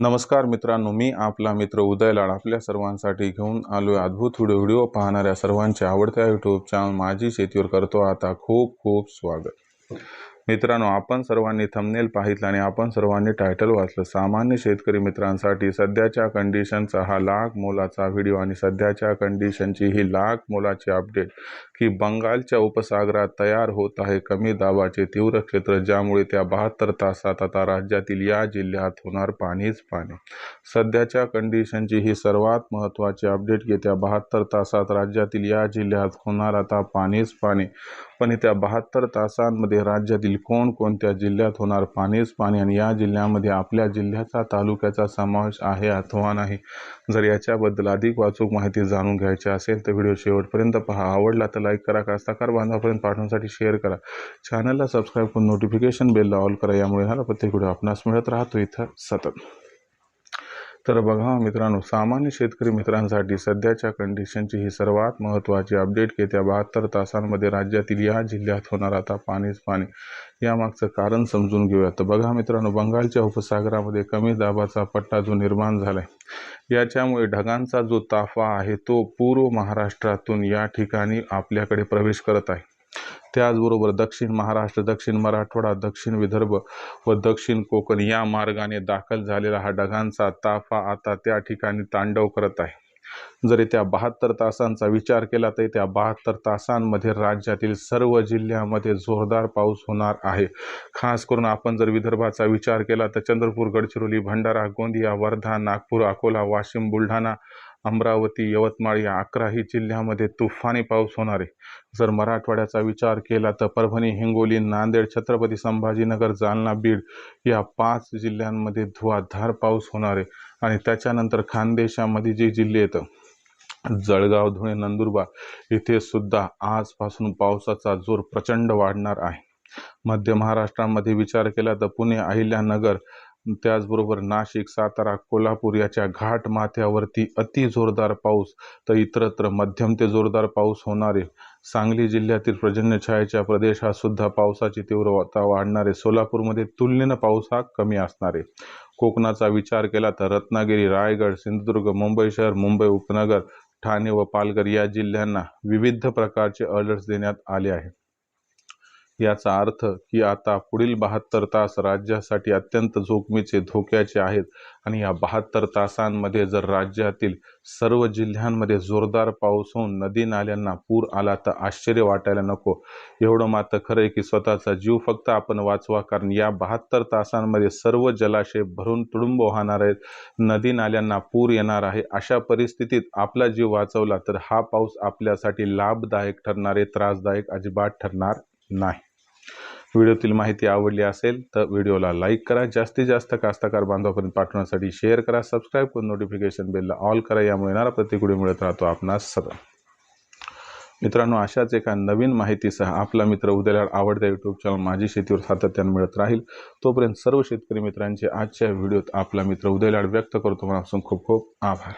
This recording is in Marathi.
नमस्कार मित्रांनो मी आपला मित्र उदय लाड आपल्या सर्वांसाठी घेऊन आलो आहे अद्भुत व्हिडिओ व्हिडिओ पाहणाऱ्या सर्वांच्या आवडत्या यूट्यूब चॅनल माझी शेतीवर करतो आता खूप खूप स्वागत. मित्रांनो आपण सर्वांनी थंबनेल पाहितला आणि आपण सर्वांनी टायटल वाचलं. सामान्य शेतकरी मित्रांसाठी सध्याच्या कंडिशनचा हा लाख मोलाचा व्हिडिओ आणि सध्याच्या कंडिशनची ही लाख मोलाची अपडेट की बंगालच्या उपसागरात तयार होत आहे कमी दाबाचे तीव्र क्षेत्र ज्यामुळे त्या बहात्तर तासात आता राज्यातील या जिल्ह्यात होणार पाणीच पाणी. सध्याच्या कंडिशनची ही सर्वात महत्त्वाची अपडेट की त्या बहात्तर तासात राज्यातील या जिल्ह्यात होणार आता पाणीच पाणी. पण त्या बहात्तर तासांमध्ये राज्यातील कोणकोणत्या जिल्ह्यात होणार? पाणीच पाणी आणि या जिल्ह्यामध्ये आपल्या जिल्ह्याचा तालुक्याचा समावेश आहे अथवा नाही? जर याच्याबद्दल अधिक वाचूक माहिती जाणून घ्यायची असेल तर व्हिडिओ शेवटपर्यंत पहा. आवडला तर लाईक करा कास्ताकार बांधवापर्यंत पाठवण्यासाठी शेअर करा. चॅनलला सबस्क्राईब करून नोटिफिकेशन बेलला ऑल करा. यामुळे ह्याला प्रत्येक व्हिडिओ आपणास मिळत राहतो. इथं सतत. तर बघा मित्रांनो सामान्य शेतकरी मित्रांसाठी सध्याच्या कंडिशनची ही सर्वात महत्त्वाची अपडेट येत्या बहात्तर तासांमध्ये राज्यातील या जिल्ह्यात होणार आता पाणीच पाणी. यामागचं कारण समजून घेऊया तर बघा मित्रांनो बंगालच्या उपसागरामध्ये कमी दाबाचा पट्टा जो निर्माण झाला आहे याच्यामुळे ढगांचा जो ताफा आहे तो पूर्व महाराष्ट्रातून या ठिकाणी आपल्याकडे प्रवेश करत आहे. त्याचबरोबर दक्षिण महाराष्ट्र दक्षिण मराठवाडा दक्षिण विदर्भ व दक्षिण कोकण या मार्गाने दाखल झालेला हा ढगांचा ताफा आता त्या ठिकाणी तांडव करत आहे. जर त्या बहात्तर तासांचा विचार केला तर त्या बहात्तर तासांमध्ये राज्यातील सर्व जिल्ह्यामध्ये जोरदार पाऊस होणार आहे. खास करून आपण जर विदर्भाचा विचार केला तर चंद्रपूर गडचिरोली भंडारा गोंदिया वर्धा नागपूर अकोला वाशिम बुलढाणा अमरावती यवतमाळ या अकराही जिल्ह्यामध्ये तुफानी पाऊस होणार आहे. जर मराठवाड्याचा विचार केला तर परभणी हिंगोली नांदेड छत्रपती संभाजीनगर जालना बीड या पाच जिल्ह्यांमध्ये धुवाधार पाऊस होणार आहे. आणि त्याच्यानंतर खानदेशामध्ये जे जिल्हे येतं जळगाव धुळे नंदुरबार इथे सुद्धा आजपासून पावसाचा जोर प्रचंड वाढणार आहे. मध्य महाराष्ट्रामध्ये विचार केला तर पुणे अहिल्यानगर त्याचबरोबर नाशिक सातारा कोल्हापूर याच्या घाट माथ्यावरती अति जोरदार पाऊस तर इतरत्र मध्यम ते जोरदार पाऊस होणारे. सांगली जिल्ह्यातील पर्जन्यछायेच्या प्रदेशात सुद्धा पावसाची तीव्रता वाढणारे. सोलापूरमध्ये तुलनेनं पाऊस हा कमी असणारे. कोकणाचा विचार केला तर रत्नागिरी रायगड सिंधुदुर्ग मुंबई शहर मुंबई उपनगर ठाणे व पालघर या जिल्ह्यांना विविध प्रकारचे अलर्ट्स देण्यात आले आहे याचा अर्थ की आता पुढील बहात्तर तास राज्यासाठी अत्यंत जोखमीचे धोक्याचे आहेत. आणि या बहात्तर तासांमध्ये जर राज्यातील सर्व जिल्ह्यांमध्ये जोरदार पाऊस होऊन नदी नाल्यांना पूर आला तर आश्चर्य वाटायला नको. एवढं मात्र खरं आहे की स्वतःचा जीव फक्त आपण वाचवा कारण या बहात्तर तासांमध्ये सर्व जलाशय भरून तुडुंब वाहणार आहेत. नदी नाल्यांना पूर येणार आहे. अशा परिस्थितीत आपला जीव वाचवला तर हा पाऊस आपल्यासाठी लाभदायक ठरणार आहे. त्रासदायक अजिबात ठरणार नाही. व्हिडिओतील माहिती आवडली असेल तर व्हिडिओला लाईक करा. जास्तीत जास्त कास्तकार बांधवापर्यंत पाठवण्यासाठी शेअर करा. सबस्क्राईब करून नोटिफिकेशन बेलला ऑल करा. यामुळे येणारा प्रत्येक व्हिडिओ मिळत राहतो आपणास सदा मित्रांनो अशाच एका नवीन माहितीसह आपला मित्र उद्याला आवडत्या यूट्यूब चॅनल माझी शेतीवर सातत्याने मिळत राहील. तोपर्यंत सर्व शेतकरी मित्रांचे आजच्या व्हिडिओत आपला मित्र उदयलाड व्यक्त करतो. मनापासून खूप खूप आभार.